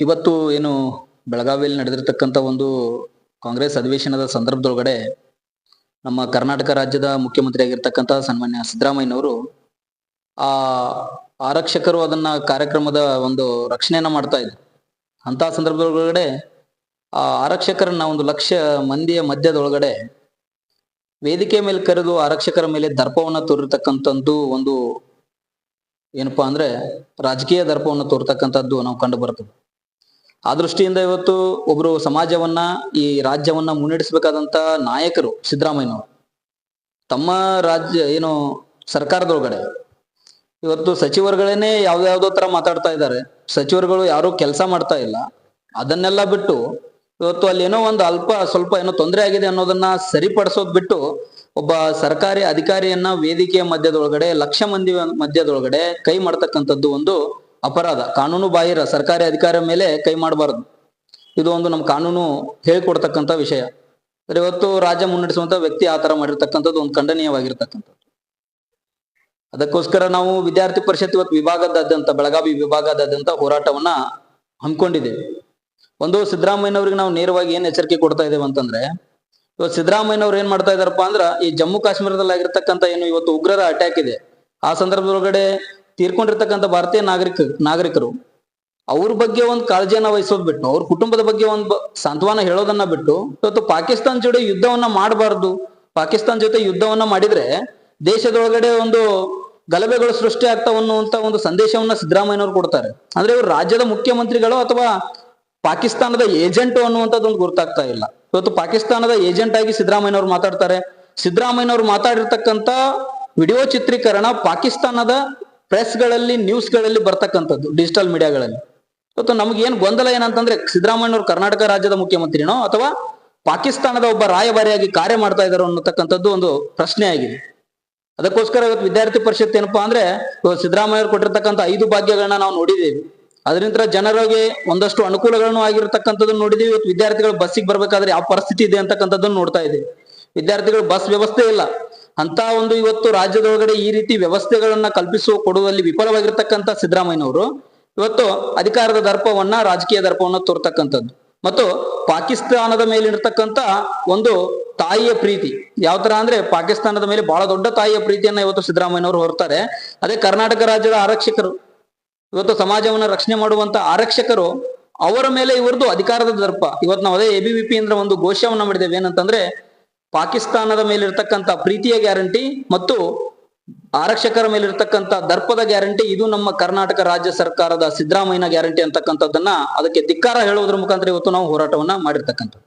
ಇವತ್ತು ಏನು ಬೆಳಗಾವಿಯಲ್ಲಿ ನಡೆದಿರ್ತಕ್ಕಂಥ ಒಂದು ಕಾಂಗ್ರೆಸ್ ಅಧಿವೇಶನದ ಸಂದರ್ಭದೊಳಗಡೆ ನಮ್ಮ ಕರ್ನಾಟಕ ರಾಜ್ಯದ ಮುಖ್ಯಮಂತ್ರಿ ಆಗಿರ್ತಕ್ಕಂಥ ಸನ್ಮಾನ್ಯ ಸಿದ್ದರಾಮಯ್ಯನವರು, ಆ ಆರಕ್ಷಕರು ಅದನ್ನ ಕಾರ್ಯಕ್ರಮದ ಒಂದು ರಕ್ಷಣೆಯನ್ನ ಮಾಡ್ತಾ ಇದ್ರು. ಅಂತ ಸಂದರ್ಭದೊಳಗಡೆ ಆ ಆರಕ್ಷಕರನ್ನ ಒಂದು ಲಕ್ಷ ಮಂದಿಯ ಮಧ್ಯದೊಳಗಡೆ ವೇದಿಕೆ ಮೇಲೆ ಕರೆದು ಆರಕ್ಷಕರ ಮೇಲೆ ದರ್ಪವನ್ನ ತೋರಿರ್ತಕ್ಕಂಥದ್ದು ಒಂದು ಏನಪ್ಪಾ ಅಂದ್ರೆ ರಾಜಕೀಯ ದರ್ಪವನ್ನು ತೋರ್ತಕ್ಕಂಥದ್ದು ನಾವು ಕಂಡು ಬರ್ತದೆ. ಆ ದೃಷ್ಟಿಯಿಂದ ಇವತ್ತು ಒಬ್ರು ಸಮಾಜವನ್ನ, ಈ ರಾಜ್ಯವನ್ನ ಮುನ್ನಡೆಸಬೇಕಾದಂತ ನಾಯಕರು ಸಿದ್ದರಾಮಯ್ಯನವರು. ತಮ್ಮ ರಾಜ್ಯ, ಏನು ಸರ್ಕಾರದೊಳಗಡೆ ಇವತ್ತು ಸಚಿವರುಗಳೇನೆ ಯಾವ್ದಾವ್ದೋ ತರ ಮಾತಾಡ್ತಾ ಇದ್ದಾರೆ. ಸಚಿವರುಗಳು ಯಾರು ಕೆಲಸ ಮಾಡ್ತಾ ಇಲ್ಲ. ಅದನ್ನೆಲ್ಲ ಬಿಟ್ಟು ಇವತ್ತು ಅಲ್ಲಿ ಏನೋ ಒಂದು ಅಲ್ಪ ಸ್ವಲ್ಪ ಏನೋ ತೊಂದರೆ ಆಗಿದೆ ಅನ್ನೋದನ್ನ ಸರಿಪಡಿಸೋದ್ ಬಿಟ್ಟು ಒಬ್ಬ ಸರ್ಕಾರಿ ಅಧಿಕಾರಿಯನ್ನ ವೇದಿಕೆಯ ಮಧ್ಯದೊಳಗಡೆ, ಲಕ್ಷ ಮಂದಿ ಮಧ್ಯದೊಳಗಡೆ ಕೈ ಮಾಡ್ತಕ್ಕಂಥದ್ದು ಒಂದು ಅಪರಾಧ. ಕಾನೂನು ಬಾಹಿರ ಸರ್ಕಾರಿ ಅಧಿಕಾರಿ ಮೇಲೆ ಕೈ ಮಾಡಬಾರದು. ಇದು ಒಂದು ನಮ್ಮ ಕಾನೂನು ಹೇಳ್ಕೊಡ್ತಕ್ಕಂಥ ವಿಷಯ. ಇವತ್ತು ರಾಜ್ಯ ಮುನ್ನಡೆಸುವಂತ ವ್ಯಕ್ತಿ ಆ ತರ ಮಾಡಿರ್ತಕ್ಕಂಥದ್ದು ಒಂದು ಖಂಡನೀಯವಾಗಿರ್ತಕ್ಕಂಥದ್ದು. ಅದಕ್ಕೋಸ್ಕರ ನಾವು ವಿದ್ಯಾರ್ಥಿ ಪರಿಷತ್ ಇವತ್ತು ವಿಭಾಗದಾದ್ಯಂತ, ಬೆಳಗಾವಿ ವಿಭಾಗದಾದ್ಯಂತ ಹೋರಾಟವನ್ನ ಹಮ್ಮಿಕೊಂಡಿದ್ದೇವೆ. ಒಂದು ಸಿದ್ದರಾಮಯ್ಯನವ್ರಿಗೆ ನಾವು ನೇರವಾಗಿ ಏನ್ ಎಚ್ಚರಿಕೆ ಕೊಡ್ತಾ ಇದ್ದೇವೆ ಅಂತಂದ್ರೆ ಇವತ್ತು ಸಿದ್ದರಾಮಯ್ಯನವ್ರು ಏನ್ ಮಾಡ್ತಾ ಇದಾರಪ್ಪ ಅಂದ್ರ, ಈ ಜಮ್ಮು ಕಾಶ್ಮೀರದಲ್ಲಿ ಆಗಿರ್ತಕ್ಕಂಥ ಏನು ಇವತ್ತು ಉಗ್ರರ ಅಟ್ಯಾಕ್ ಇದೆ. ಆ ಸಂದರ್ಭದೊಳಗಡೆ ತೀರ್ಕೊಂಡಿರ್ತಕ್ಕಂಥ ಭಾರತೀಯ ನಾಗರಿಕ, ನಾಗರಿಕರು, ಅವ್ರ ಬಗ್ಗೆ ಒಂದು ಕಾಳಜಿಯನ್ನ ವಹಿಸೋದ್ ಬಿಟ್ಟು ಅವ್ರ ಕುಟುಂಬದ ಬಗ್ಗೆ ಒಂದು ಸಾಂತ್ವನ ಹೇಳೋದನ್ನ ಬಿಟ್ಟು, ಇವತ್ತು ಪಾಕಿಸ್ತಾನ ಜೊತೆ ಯುದ್ಧವನ್ನ ಮಾಡಬಾರ್ದು, ಪಾಕಿಸ್ತಾನ ಜೊತೆ ಯುದ್ಧವನ್ನ ಮಾಡಿದ್ರೆ ದೇಶದೊಳಗಡೆ ಒಂದು ಗಲಭೆಗಳು ಸೃಷ್ಟಿ ಆಗ್ತಾವ ಅನ್ನುವಂತ ಒಂದು ಸಂದೇಶವನ್ನ ಸಿದ್ದರಾಮಯ್ಯನವ್ರು ಕೊಡ್ತಾರೆ. ಅಂದ್ರೆ ಇವ್ರು ರಾಜ್ಯದ ಮುಖ್ಯಮಂತ್ರಿಗಳು ಅಥವಾ ಪಾಕಿಸ್ತಾನದ ಏಜೆಂಟ್ ಅನ್ನುವಂಥದ್ದು ಒಂದು ಗುರ್ತಾಗ್ತಾ ಇಲ್ಲ. ಇವತ್ತು ಪಾಕಿಸ್ತಾನದ ಏಜೆಂಟ್ ಆಗಿ ಸಿದ್ದರಾಮಯ್ಯನವರು ಮಾತಾಡ್ತಾರೆ. ಸಿದ್ದರಾಮಯ್ಯನವರು ಮಾತಾಡಿರ್ತಕ್ಕಂಥ ವಿಡಿಯೋ ಚಿತ್ರೀಕರಣ ಪಾಕಿಸ್ತಾನದ ಪ್ರೆಸ್ಗಳಲ್ಲಿ, ನ್ಯೂಸ್ಗಳಲ್ಲಿ ಬರ್ತಕ್ಕಂಥದ್ದು, ಡಿಜಿಟಲ್ ಮೀಡಿಯಾಗಳಲ್ಲಿ. ಇವತ್ತು ನಮ್ಗೆ ಏನ್ ಗೊಂದಲ ಏನಂತಂದ್ರೆ, ಸಿದ್ದರಾಮಯ್ಯನವರು ಕರ್ನಾಟಕ ರಾಜ್ಯದ ಮುಖ್ಯಮಂತ್ರಿನೋ ಅಥವಾ ಪಾಕಿಸ್ತಾನದ ಒಬ್ಬ ರಾಯಭಾರಿಯಾಗಿ ಕಾರ್ಯ ಮಾಡ್ತಾ ಇದ್ದಾರೆ ಅನ್ನತಕ್ಕಂಥದ್ದು ಒಂದು ಪ್ರಶ್ನೆ ಆಗಿದೆ. ಅದಕ್ಕೋಸ್ಕರ ಇವತ್ತು ವಿದ್ಯಾರ್ಥಿ ಪರಿಷತ್ ಏನಪ್ಪಾ ಅಂದ್ರೆ ಸಿದ್ದರಾಮಯ್ಯ ಕೊಟ್ಟಿರ್ತಕ್ಕಂಥ ಐದು ಭಾಗ್ಯಗಳನ್ನ ನಾವು ನೋಡಿದ್ದೇವೆ. ಅದರಿಂದ ಜನರಿಗೆ ಒಂದಷ್ಟು ಅನುಕೂಲಗಳನ್ನು ಆಗಿರತಕ್ಕಂಥದ್ದನ್ನು ನೋಡಿದೀವಿ. ಇವತ್ತು ವಿದ್ಯಾರ್ಥಿಗಳು ಬಸ್ಸಿಗೆ ಬರ್ಬೇಕಾದ್ರೆ ಯಾವ ಪರಿಸ್ಥಿತಿ ಇದೆ ಅಂತಕ್ಕಂಥದ್ದನ್ನು ನೋಡ್ತಾ ಇದ್ದೀವಿ. ವಿದ್ಯಾರ್ಥಿಗಳು ಬಸ್ ವ್ಯವಸ್ಥೆ ಇಲ್ಲ. ಅಂತ ಒಂದು ಇವತ್ತು ರಾಜ್ಯದೊಳಗಡೆ ಈ ರೀತಿ ವ್ಯವಸ್ಥೆಗಳನ್ನ ಕಲ್ಪಿಸುವ ಕೊಡುವಲ್ಲಿ ವಿಫಲವಾಗಿರ್ತಕ್ಕಂಥ ಸಿದ್ದರಾಮಯ್ಯನವರು ಇವತ್ತು ಅಧಿಕಾರದ ದರ್ಪವನ್ನ, ರಾಜಕೀಯ ದರ್ಪವನ್ನ ತೋರ್ತಕ್ಕಂಥದ್ದು. ಮತ್ತು ಪಾಕಿಸ್ತಾನದ ಮೇಲೆ ಇರ್ತಕ್ಕಂಥ ಒಂದು ತಾಯಿಯ ಪ್ರೀತಿ. ಯಾವ ತರ ಅಂದ್ರೆ ಪಾಕಿಸ್ತಾನದ ಮೇಲೆ ಬಹಳ ದೊಡ್ಡ ತಾಯಿಯ ಪ್ರೀತಿಯನ್ನ ಇವತ್ತು ಸಿದ್ದರಾಮಯ್ಯನವರು ಹೊರ್ತಾರೆ ಅದೇ ಕರ್ನಾಟಕ ರಾಜ್ಯದ ಆರಕ್ಷಕರು. ಇವತ್ತು ಸಮಾಜವನ್ನ ರಕ್ಷಣೆ ಮಾಡುವಂತ ಆರಕ್ಷಕರು ಅವರ ಮೇಲೆ ಇವರದು ಅಧಿಕಾರದ ದರ್ಪ. ಇವತ್ತು ನಾವು ಅದೇ ಎ ಬಿ ವಿ ಪಿ ಅಂದ್ರೆ ಒಂದು ಘೋಷವನ್ನ ಮಾಡಿದ್ದೇವೆ. ಏನಂತಂದ್ರೆ ಪಾಕಿಸ್ತಾನದ ಮೇಲಿರ್ತಕ್ಕಂಥ ಪ್ರೀತಿಯ ಗ್ಯಾರಂಟಿ ಮತ್ತು ಆರಕ್ಷಕರ ಮೇಲಿರ್ತಕ್ಕಂಥ ದರ್ಪದ ಗ್ಯಾರಂಟಿ. ಇದು ನಮ್ಮ ಕರ್ನಾಟಕ ರಾಜ್ಯ ಸರ್ಕಾರದ ಸಿದ್ದರಾಮಯ್ಯನ ಗ್ಯಾರಂಟಿ ಅಂತಕ್ಕಂಥದ್ದನ್ನ ಅದಕ್ಕೆ ಧಿಕ್ಕಾರ ಹೇಳುವುದರ ಮುಖಾಂತರ ಇವತ್ತು ನಾವು ಹೋರಾಟವನ್ನ ಮಾಡಿರ್ತಕ್ಕಂಥದ್ದು.